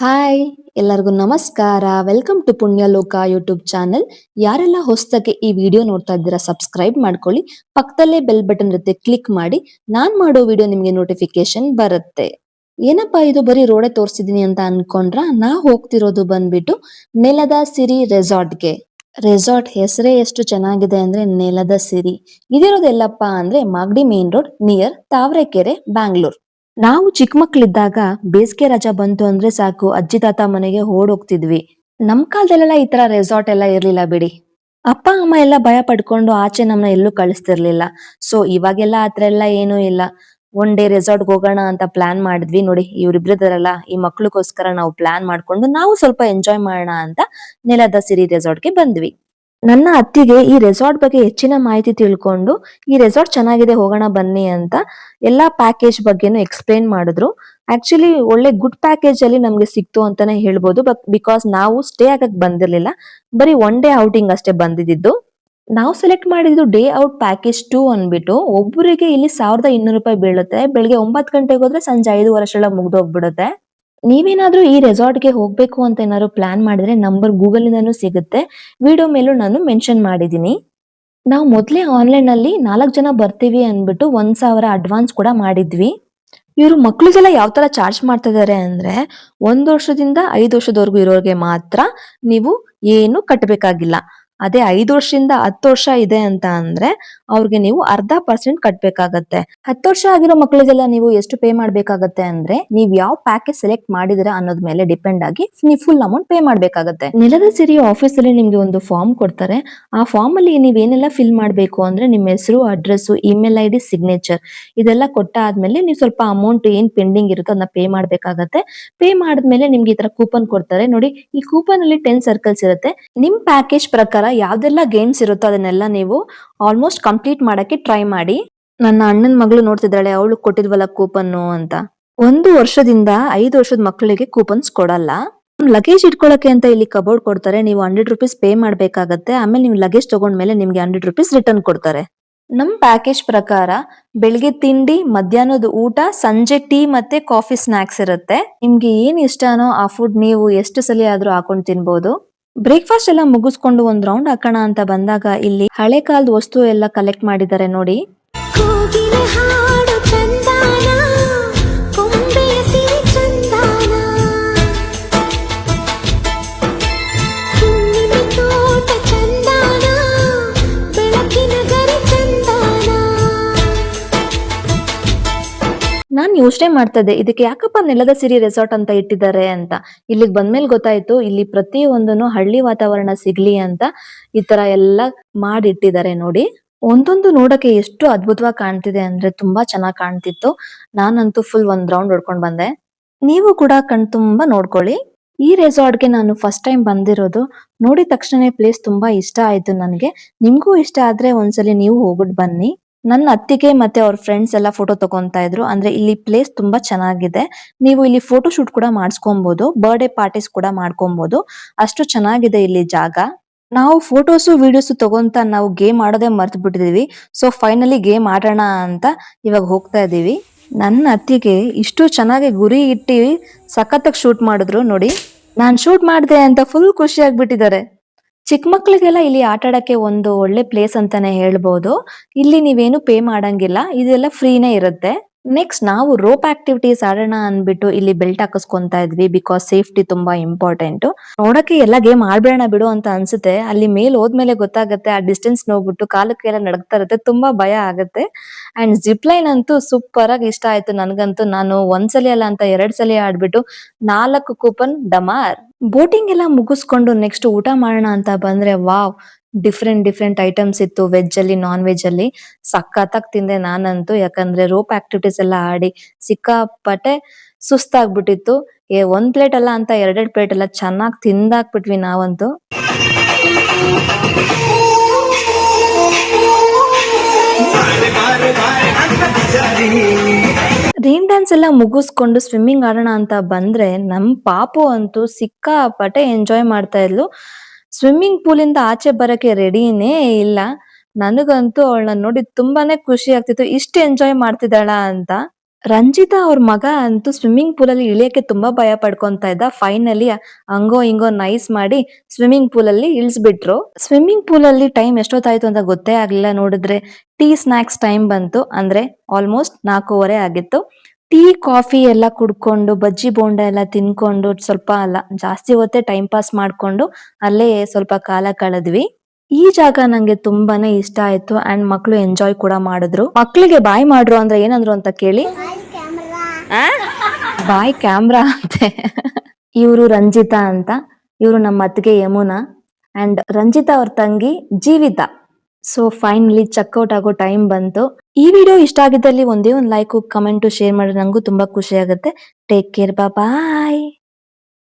Hi ಎಲ್ಲರಿಗೂ ನಮಸ್ಕಾರ. Welcome to Punyaloka YouTube channel ಯಾರೆಲ್ಲ ಹೊಸದಾಗಿ ಈ ವಿಡಿಯೋ ನೋಡ್ತಾ ಇದ್ದೀರಾ ಸಬ್ಸ್ಕ್ರೈಬ್ ಮಾಡ್ಕೊಳ್ಳಿ. ಪಕ್ಕದಲ್ಲೇ ಬೆಲ್ ಬಟನ್ ಇರುತ್ತೆ ಕ್ಲಿಕ್ ಮಾಡಿ. ನಾನ್ ಮಾಡೋ ವಿಡಿಯೋ ನಿಮಗೆ ನೋಟಿಫಿಕೇಶನ್ ಬರುತ್ತೆ. ಏನಪ್ಪಾ ಇದು? ಬರೀ ರೋಡೆ ತೋರಿಸಿದೀನಿ ಅಂತ ಅನ್ಕೊಂಡ್ರ? ನಾ ಹೋಗ್ತಿರೋದು ಬಂದ್ಬಿಟ್ಟು ನೆಲದ ಸಿರಿ ರೆಸಾರ್ಟ್ಗೆ ರೆಸಾರ್ಟ್ ಹೆಸರೇ ಎಷ್ಟು ಚೆನ್ನಾಗಿದೆ ಅಂದ್ರೆ ನೆಲದ ಸಿರಿ. ಇದಿರೋದು ಎಲ್ಲಪ್ಪ ಅಂದ್ರೆ Magadi main road near Tavarekere Bangalore ನಾವು ಚಿಕ್ಕ ಮಕ್ಳಿದ್ದಾಗ ಬೇಸಿಗೆ ರಜಾ ಬಂತು ಅಂದ್ರೆ ಸಾಕು, ಅಜ್ಜಿ ತಾತ ಮನೆಗೆ ಓಡೋಗ್ತಿದ್ವಿ. ನಮ್ ಕಾಲದಲ್ಲೆಲ್ಲ ಈ ತರ ರೆಸಾರ್ಟ್ ಎಲ್ಲ ಇರ್ಲಿಲ್ಲ ಬಿಡಿ. ಅಪ್ಪ, ಅಮ್ಮ ಎಲ್ಲ ಭಯ ಪಡ್ಕೊಂಡು ಆಚೆ ನಮ್ಮನ್ನ ಎಲ್ಲೂ ಕಳಿಸ್ತಿರ್ಲಿಲ್ಲ. ಸೊ ಇವಾಗೆಲ್ಲ ಆತರ ಎಲ್ಲ ಏನೂ ಇಲ್ಲ. ಒನ್ ಡೇ ರೆಸಾರ್ಟ್ ಹೋಗೋಣ ಅಂತ ಪ್ಲಾನ್ ಮಾಡಿದ್ವಿ ನೋಡಿ, ಇವ್ರಿಬ್ರಿದಾರಲ್ಲ ಈ ಮಕ್ಳಿಗೋಸ್ಕರ ನಾವು ಪ್ಲಾನ್ ಮಾಡ್ಕೊಂಡು ನಾವು ಸ್ವಲ್ಪ ಎಂಜಾಯ್ ಮಾಡೋಣ ಅಂತ ನೆಲದ ಸಿರಿ ರೆಸಾರ್ಟ್ಗೆ ಬಂದ್ವಿ. ನನ್ನ ಅತ್ತಿಗೆ ಈ ರೆಸಾರ್ಟ್ ಬಗ್ಗೆ ಹೆಚ್ಚಿನ ಮಾಹಿತಿ ತಿಳ್ಕೊಂಡು, ಈ ರೆಸಾರ್ಟ್ ಚೆನ್ನಾಗಿದೆ, ಹೋಗೋಣ ಬನ್ನಿ ಅಂತ ಎಲ್ಲಾ ಪ್ಯಾಕೇಜ್ ಬಗ್ಗೆನು ಎಕ್ಸ್ಪ್ಲೈನ್ ಮಾಡಿದ್ರು. ಆಕ್ಚುಲಿ ಒಳ್ಳೆ ಗುಡ್ ಪ್ಯಾಕೇಜ್ ಅಲ್ಲಿ ನಮ್ಗೆ ಸಿಕ್ತು ಅಂತಾನೆ ಹೇಳ್ಬೋದು ಬಟ್ ಬಿಕಾಸ್ ನಾವು ಸ್ಟೇ ಆಗಕ್ ಬಂದಿರ್ಲಿಲ್ಲ, ಬರೀ ಒನ್ ಡೇ ಔಟಿಂಗ್ ಅಷ್ಟೇ ಬಂದಿದ್ದು. ನಾವು ಸೆಲೆಕ್ಟ್ ಮಾಡಿದ್ದು ಡೇ ಔಟ್ ಪ್ಯಾಕೇಜ್ ಟೂ ಅಂದ್ಬಿಟ್ಟು, ಒಬ್ಬರಿಗೆ ಇಲ್ಲಿ ಸಾವಿರದ ಇನ್ನೂರು ರೂಪಾಯಿ ಬೀಳುತ್ತೆ, ಬೆಳಿಗ್ಗೆ ಒಂಬತ್ತು ಗಂಟೆಗೆ ಹೋದ್ರೆ ಸಂಜೆ ಐದು ವರ್ಷ ಮುಗ್ದೋಗ್ಬಿಡುತ್ತೆ. ನೀವೇನಾದ್ರೂ ಈ ರೆಸಾರ್ಟ್ಗೆ ಹೋಗ್ಬೇಕು ಅಂತ ಏನಾದ್ರು ಪ್ಲಾನ್ ಮಾಡಿದ್ರೆ ನಂಬರ್ ಗೂಗಲ್ ಇಂದಾನು ಸಿಗುತ್ತೆ. ವಿಡಿಯೋ ಮೇಲೂ ನಾನು ಮೆನ್ಷನ್ ಮಾಡಿದೀನಿ ನಾವು ಮೊದಲೇ ಆನ್ಲೈನ್ ಅಲ್ಲಿ ನಾಲ್ಕು ಜನ ಬರ್ತೀವಿ ಅಂದ್ಬಿಟ್ಟು ಒಂದ್ ಸಾವಿರ ಅಡ್ವಾನ್ಸ್ ಕೂಡ ಮಾಡಿದ್ವಿ. ಇವರು ಮಕ್ಳಿಗೆಲ್ಲ ಯಾವ ತರ ಚಾರ್ಜ್ ಮಾಡ್ತಾ ಇದಾರೆ ಅಂದ್ರೆ ಒಂದ್ ವರ್ಷದಿಂದ ಐದು ವರ್ಷದವರೆಗೂ ಇರೋರಿಗೆ ಮಾತ್ರ ನೀವು ಏನು ಕಟ್ಟಬೇಕಾಗಿಲ್ಲ ಅದೇ ಐದು ವರ್ಷದಿಂದ ಹತ್ತು ವರ್ಷ ಇದೆ ಅಂತ ಅಂದ್ರೆ ಅವ್ರಿಗೆ ನೀವು ಅರ್ಧ ಪರ್ಸೆಂಟ್ ಕಟ್ಬೇಕಾಗತ್ತೆ. ಹತ್ತು ವರ್ಷ ಆಗಿರೋ ಮಕ್ಕಳಿಗೆಲ್ಲ ನೀವು ಎಷ್ಟು ಪೇ ಮಾಡ್ಬೇಕಾಗತ್ತೆ ಅಂದ್ರೆ ನೀವು ಯಾವ ಪ್ಯಾಕೇಜ್ ಸೆಲೆಕ್ಟ್ ಮಾಡಿದಿರಾ ಅನ್ನೋದ್ ಮೇಲೆ ಡಿಪೆಂಡ್ ಆಗಿ ನೀವು ಫುಲ್ ಅಮೌಂಟ್ ಪೇ ಮಾಡ್ಬೇಕಾಗತ್ತೆ. ನೆಲದ ಸಿರಿ ಆಫೀಸ್ ಅಲ್ಲಿ ನಿಮ್ಗೆ ಒಂದು ಫಾರ್ಮ್ ಕೊಡ್ತಾರೆ. ಆ ಫಾರ್ಮ್ ಅಲ್ಲಿ ನೀವ್ ಏನೆಲ್ಲ ಫಿಲ್ ಮಾಡಬೇಕು ಅಂದ್ರೆ ನಿಮ್ಮ ಹೆಸರು address email I D signature ಇದೆಲ್ಲ ಕೊಟ್ಟಾದ್ಮೇಲೆ ನೀವು ಸ್ವಲ್ಪ ಅಮೌಂಟ್ ಏನ್ ಪೆಂಡಿಂಗ್ ಇರುತ್ತೋ ಅದನ್ನ ಪೇ ಮಾಡ್ಬೇಕಾಗತ್ತೆ. ಪೇ ಮಾಡಿದ್ಮೇಲೆ ನಿಮ್ಗೆ ಈ ತರ ಕೂಪನ್ ಕೊಡ್ತಾರೆ. ನೋಡಿ, ಈ ಕೂಪನ್ ಅಲ್ಲಿ ಟೆನ್ ಸರ್ಕಲ್ಸ್ ಇರುತ್ತೆ. ನಿಮ್ ಪ್ಯಾಕೇಜ್ ಪ್ರಕಾರ ಯಾವ್ದೆಲ್ಲ ಗೇಮ್ಸ್ ಇರುತ್ತೋ ಅದನ್ನೆಲ್ಲ ನೀವು ಆಲ್ಮೋಸ್ಟ್ ಕಂಪ್ಲೀಟ್ ಮಾಡಕ್ಕೆ ಟ್ರೈ ಮಾಡಿ. ನನ್ನ ಅಣ್ಣನ ಮಗಳು ನೋಡ್ತಿದ್ದಾಳೆ, ಅವಳು ಕೊಟ್ಟಿದ್ವಲ್ಲ ಕೂಪನ್ನು ಅಂತ. ಒಂದು ವರ್ಷದಿಂದ ಐದು ವರ್ಷದ ಮಕ್ಕಳಿಗೆ ಕೂಪನ್ಸ್ ಕೊಡಲ್ಲ. ಲಗೇಜ್ ಇಟ್ಕೊಳಕ್ಕೆ ಅಂತ ಇಲ್ಲಿ ಕಬೋರ್ಡ್ ಕೊಡ್ತಾರೆ, ನೀವು ಹಂಡ್ರೆಡ್ ರುಪೀಸ್ ಪೇ ಮಾಡ್ಬೇಕಾಗತ್ತೆ, ಆಮೇಲೆ ನೀವು ಲಗೇಜ್ ತಗೊಂಡ್ಮೇಲೆ ನಿಮ್ಗೆ ಹಂಡ್ರೆಡ್ ರುಪೀಸ್ ರಿಟರ್ನ್ ಕೊಡ್ತಾರೆ. ನಮ್ ಪ್ಯಾಕೇಜ್ ಪ್ರಕಾರ ಬೆಳಿಗ್ಗೆ ತಿಂಡಿ, ಮಧ್ಯಾಹ್ನದ ಊಟ, ಸಂಜೆ ಟೀ ಮತ್ತೆ ಕಾಫಿ ಸ್ನಾಕ್ಸ್ ಇರುತ್ತೆ. ನಿಮ್ಗೆ ಏನ್ ಇಷ್ಟನೋ ಆ ಫುಡ್ ನೀವು ಎಷ್ಟು ಸಲ ಆದ್ರೂ ಹಾಕೊಂಡ್ ತಿನ್ಬಹುದು ಬ್ರೇಕ್ಫಾಸ್ಟ್ ಎಲ್ಲ ಮುಗಿಸ್ಕೊಂಡು ಒಂದ್ ರೌಂಡ್ ಹಾಕೋಣ ಅಂತ ಬಂದಾಗ ಇಲ್ಲಿ ಹಳೆ ಕಾಲದ ವಸ್ತು ಎಲ್ಲ ಕಲೆಕ್ಟ್ ಮಾಡಿದ್ದಾರೆ ನೋಡಿ. ನಾನ್ ಯೋಚನೆ ಇದ್ದೆ ಇದಕ್ಕೆ ಯಾಕಪ್ಪ ನೆಲದ ಸಿರಿ ರೆಸಾರ್ಟ್ ಅಂತ ಇಟ್ಟಿದ್ದಾರೆ ಅಂತ? ಇಲ್ಲಿಗೆ ಬಂದ್ಮೇಲೆ ಗೊತ್ತಾಯ್ತು, ಇಲ್ಲಿ ಪ್ರತಿಯೊಂದನ್ನು ಹಳ್ಳಿ ವಾತಾವರಣ ಸಿಗ್ಲಿ ಅಂತ ಈ ತರ ಎಲ್ಲ ಮಾಡಿಟ್ಟಿದ್ದಾರೆ ನೋಡಿ. ಒಂದೊಂದು ನೋಡಕ್ಕೆ ಎಷ್ಟು ಅದ್ಭುತವಾಗಿ ಕಾಣ್ತಿದೆ ಅಂದ್ರೆ ತುಂಬಾ ಚೆನ್ನಾಗಿ ಕಾಣ್ತಿತ್ತು. ನಾನಂತೂ ಫುಲ್ ಒಂದ್ ರೌಂಡ್ ಹೊಡ್ಕೊಂಡ್ ಬಂದೆ. ನೀವು ಕೂಡ ಕಣ್ ತುಂಬಾ ನೋಡ್ಕೊಳ್ಳಿ. ಈ ರೆಸಾರ್ಟ್ಗೆ ನಾನು ಫಸ್ಟ್ ಟೈಮ್ ಬಂದಿರೋದು ನೋಡಿದ ತಕ್ಷಣ ಪ್ಲೇಸ್ ತುಂಬಾ ಇಷ್ಟ ಆಯ್ತು ನನಗೆ. ನಿಮ್ಗೂ ಇಷ್ಟ ಆದ್ರೆ ಒಂದ್ಸಲಿ ನೀವು ಹೋಗ್ಬಿಟ್ಟು ಬನ್ನಿ. ನನ್ನ ಅತ್ತಿಗೆ ಮತ್ತೆ ಅವ್ರ ಫ್ರೆಂಡ್ಸ್ ಎಲ್ಲ ಫೋಟೋ ತಗೊಂತಾ ಇದ್ರು. ಅಂದ್ರೆ ಇಲ್ಲಿ ಪ್ಲೇಸ್ ತುಂಬಾ ಚೆನ್ನಾಗಿದೆ. ನೀವು ಇಲ್ಲಿ ಫೋಟೋ ಶೂಟ್ ಕೂಡ ಮಾಡಿಸ್ಕೊಬಹುದು ಬರ್ಡೇ ಪಾರ್ಟೀಸ್ ಕೂಡ ಮಾಡ್ಕೊಬಹುದು ಅಷ್ಟು ಚೆನ್ನಾಗಿದೆ ಇಲ್ಲಿ ಜಾಗ. ನಾವು ಫೋಟೋಸು ವಿಡಿಯೋಸ್ ತಗೊಂತ ನಾವು ಗೇಮ್ ಆಡೋದೇ ಮರ್ತು ಬಿಟ್ಟಿದೀವಿ. ಸೊ ಫೈನಲಿ ಗೇಮ್ ಆಡೋಣ ಅಂತ ಇವಾಗ ಹೋಗ್ತಾ ಇದೀವಿ. ನನ್ನ ಅತ್ತಿಗೆ ಇಷ್ಟು ಚೆನ್ನಾಗಿ ಗುರಿ ಇಟ್ಟಿ ಸಖತ್ತಾಗಿ ಶೂಟ್ ಮಾಡಿದ್ರು ನೋಡಿ. ನಾನ್ ಶೂಟ್ ಮಾಡಿದೆ ಅಂತ ಫುಲ್ ಖುಷಿ ಆಗ್ಬಿಟ್ಟಿದ್ದಾರೆ. ಚಿಕ್ಕ ಮಕ್ಳಿಗೆಲ್ಲ ಇಲ್ಲಿ ಆಟ ಆಡಕ್ಕೆ ಒಂದು ಒಳ್ಳೆ ಪ್ಲೇಸ್ ಅಂತಾನೆ ಹೇಳ್ಬೋದು. ಇಲ್ಲಿ ನೀವೇನು ಪೇ ಮಾಡಂಗಿಲ್ಲ. ಇದೆಲ್ಲ ಫ್ರೀನೇ ಇರುತ್ತೆ. ನೆಕ್ಸ್ಟ್ ನಾವು ರೋಪ್ ಆಕ್ಟಿವಿಟೀಸ್ ಆಡೋಣ ಅಂದ್ಬಿಟ್ಟು ಇಲ್ಲಿ ಬೆಲ್ಟ್ ಹಾಕಿಸ್ಕೊಂತಾ ಇದ್ವಿ ಬಿಕಾಸ್ ಸೇಫ್ಟಿ ತುಂಬಾ ಇಂಪಾರ್ಟೆಂಟ್ ನೋಡಕ್ಕೆ ಎಲ್ಲ ಗೇಮ್ ಆಡ್ಬೇಡ ಬಿಡು ಅಂತ ಅನ್ಸುತ್ತೆ. ಅಲ್ಲಿ ಮೇಲ್ ಹೋದ್ಮೇಲೆ ಗೊತ್ತಾಗುತ್ತೆ, ಆ ಡಿಸ್ಟೆನ್ಸ್ ನೋಡ್ಬಿಟ್ಟು ಕಾಲಕ್ಕೆಲ್ಲ ನಡಗ್ತಾ ಇರುತ್ತೆ, ತುಂಬಾ ಭಯ ಆಗುತ್ತೆ. ಅಂಡ್ ಜಿಪ್ ಲೈನ್ ಅಂತೂ ಸೂಪರ್ ಆಗಿ ಇಷ್ಟ ಆಯ್ತು ನನ್ಗಂತೂ. ನಾನು ಒಂದ್ಸಲಿ ಅಲ್ಲ ಅಂತ ಎರಡ್ ಸಲ ಆಡ್ಬಿಟ್ಟು ನಾಲ್ಕು ಕೂಪನ್ ಡಮಾರ್. ಬೋಟಿಂಗ್ ಎಲ್ಲ ಮುಗಿಸ್ಕೊಂಡು ನೆಕ್ಸ್ಟ್ ಊಟ ಮಾಡೋಣ ಅಂತ ಬಂದ್ರೆ ವಾವ್ ಡಿಫ್ರೆಂಟ್ ಡಿಫ್ರೆಂಟ್ ಐಟಮ್ಸ್ ಇತ್ತು ವೆಜ್ ಅಲ್ಲಿ ನಾನ್ ವೆಜ್ ಅಲ್ಲಿ. ಸಖತ್ತಾಗಿ ತಿಂದೆ ನಾನಂತೂ, ಯಾಕಂದ್ರೆ ರೋಪ್ ಆಕ್ಟಿವಿಟೀಸ್ ಎಲ್ಲ ಆಡಿ ಸಿಕ್ಕಾಪಟ್ಟೆ ಸುಸ್ತಾಗ್ಬಿಟ್ಟಿತ್ತು. ಏ, ಒಂದ್ ಪ್ಲೇಟ್ ಅಲ್ಲ ಅಂತ ಎರಡೆರಡು ಪ್ಲೇಟ್ ಎಲ್ಲ ಚೆನ್ನಾಗಿ ತಿಂದಾಕ್ಬಿಟ್ವಿ ನಾವಂತೂ. ರೈನ್ ಡ್ಯಾನ್ಸ್ ಎಲ್ಲ ಮುಗಿಸ್ಕೊಂಡು ಸ್ವಿಮ್ಮಿಂಗ್ ಆಡೋಣ ಅಂತ ಬಂದ್ರೆ ನಮ್ ಪಾಪು ಅಂತೂ ಸಿಕ್ಕಾಪಟ್ಟೆ ಎಂಜಾಯ್ ಮಾಡ್ತಾ ಇದ್ಲು. ಸ್ವಿಮ್ಮಿಂಗ್ ಪೂಲ್ ಇಂದ ಆಚೆ ಬರಕ್ಕೆ ರೆಡಿನೇ ಇಲ್ಲ. ನನಗಂತೂ ಅವಳನ್ನ ನೋಡಿ ತುಂಬಾನೇ ಖುಷಿ ಆಗ್ತಿತ್ತು. ಇಷ್ಟು ಎಂಜಾಯ್ ಮಾಡ್ತಿದ್ದಾಳ ಅಂತ. ರಂಜಿತಾ ಅವ್ರ ಮಗ ಅಂತೂ ಸ್ವಿಮ್ಮಿಂಗ್ ಪೂಲ್ ಅಲ್ಲಿ ಇಳಿಯಕ್ಕೆ ತುಂಬಾ ಭಯ ಪಡ್ಕೊಂತ ಇದ್ದ. ಫೈನಲಿ ಹಂಗೋ ಹಿಂಗೋ ನೈಸ್ ಮಾಡಿ ಸ್ವಿಮ್ಮಿಂಗ್ ಪೂಲ್ ಅಲ್ಲಿ ಇಳಿಸ್ಬಿಟ್ರು. ಸ್ವಿಮ್ಮಿಂಗ್ ಪೂಲ್ ಅಲ್ಲಿ ಟೈಮ್ ಎಷ್ಟೊತ್ತಾಯ್ತು ಅಂತ ಗೊತ್ತೇ ಆಗ್ಲಿಲ್ಲ ನೋಡಿದ್ರೆ ಟೀ ಸ್ನಾಕ್ಸ್ ಟೈಮ್ ಬಂತು. ಅಂದ್ರೆ ಆಲ್ಮೋಸ್ಟ್ ನಾಲ್ಕೂವರೆ ಆಗಿತ್ತು. ಟೀ, ಕಾಫಿ ಎಲ್ಲ ಕುಡ್ಕೊಂಡು, ಬಜ್ಜಿ, ಬೋಂಡ ಎಲ್ಲ ತಿನ್ಕೊಂಡು ಸ್ವಲ್ಪ ಅಲ್ಲ, ಜಾಸ್ತಿ ಹೊತ್ತೇ ಟೈಮ್ ಪಾಸ್ ಮಾಡ್ಕೊಂಡು ಅಲ್ಲೇ ಸ್ವಲ್ಪ ಕಾಲ ಕಳೆದ್ವಿ. ಈ ಜಾಗ ನಂಗೆ ತುಂಬಾನೇ ಇಷ್ಟ ಆಯ್ತು ಅಂಡ್ ಮಕ್ಳು ಎಂಜಾಯ್ ಕೂಡ ಮಾಡಿದ್ರು. ಮಕ್ಳಿಗೆ ಬಾಯ್ ಮಾಡ್ರು ಅಂದ್ರೆ ಏನಂದ್ರು ಅಂತ ಕೇಳಿ. ಬಾಯ್ ಕ್ಯಾಮ್ರಾ ಅಂತೆ. ಇವರು ರಂಜಿತಾ ಅಂತ. ಇವರು ನಮ್ಮ ಅತ್ತಿಗೆ ಯಮುನಾ. ಅಂಡ್ ರಂಜಿತಾ ಅವ್ರ ತಂಗಿ ಜೀವಿತಾ. ಸೊ ಫೈನಲಿ ಚೆಕ್ಔಟ್ ಆಗೋ ಟೈಮ್ ಬಂತು. ಈ ವಿಡಿಯೋ ಇಷ್ಟ ಆಗಿದ್ದಲ್ಲಿ ಒಂದೇ ಒಂದು ಲೈಕ್ ಕಮೆಂಟ್ ಶೇರ್ ಮಾಡಿ ನಂಗೂ ತುಂಬಾ ಖುಷಿ ಆಗುತ್ತೆ. Take care bye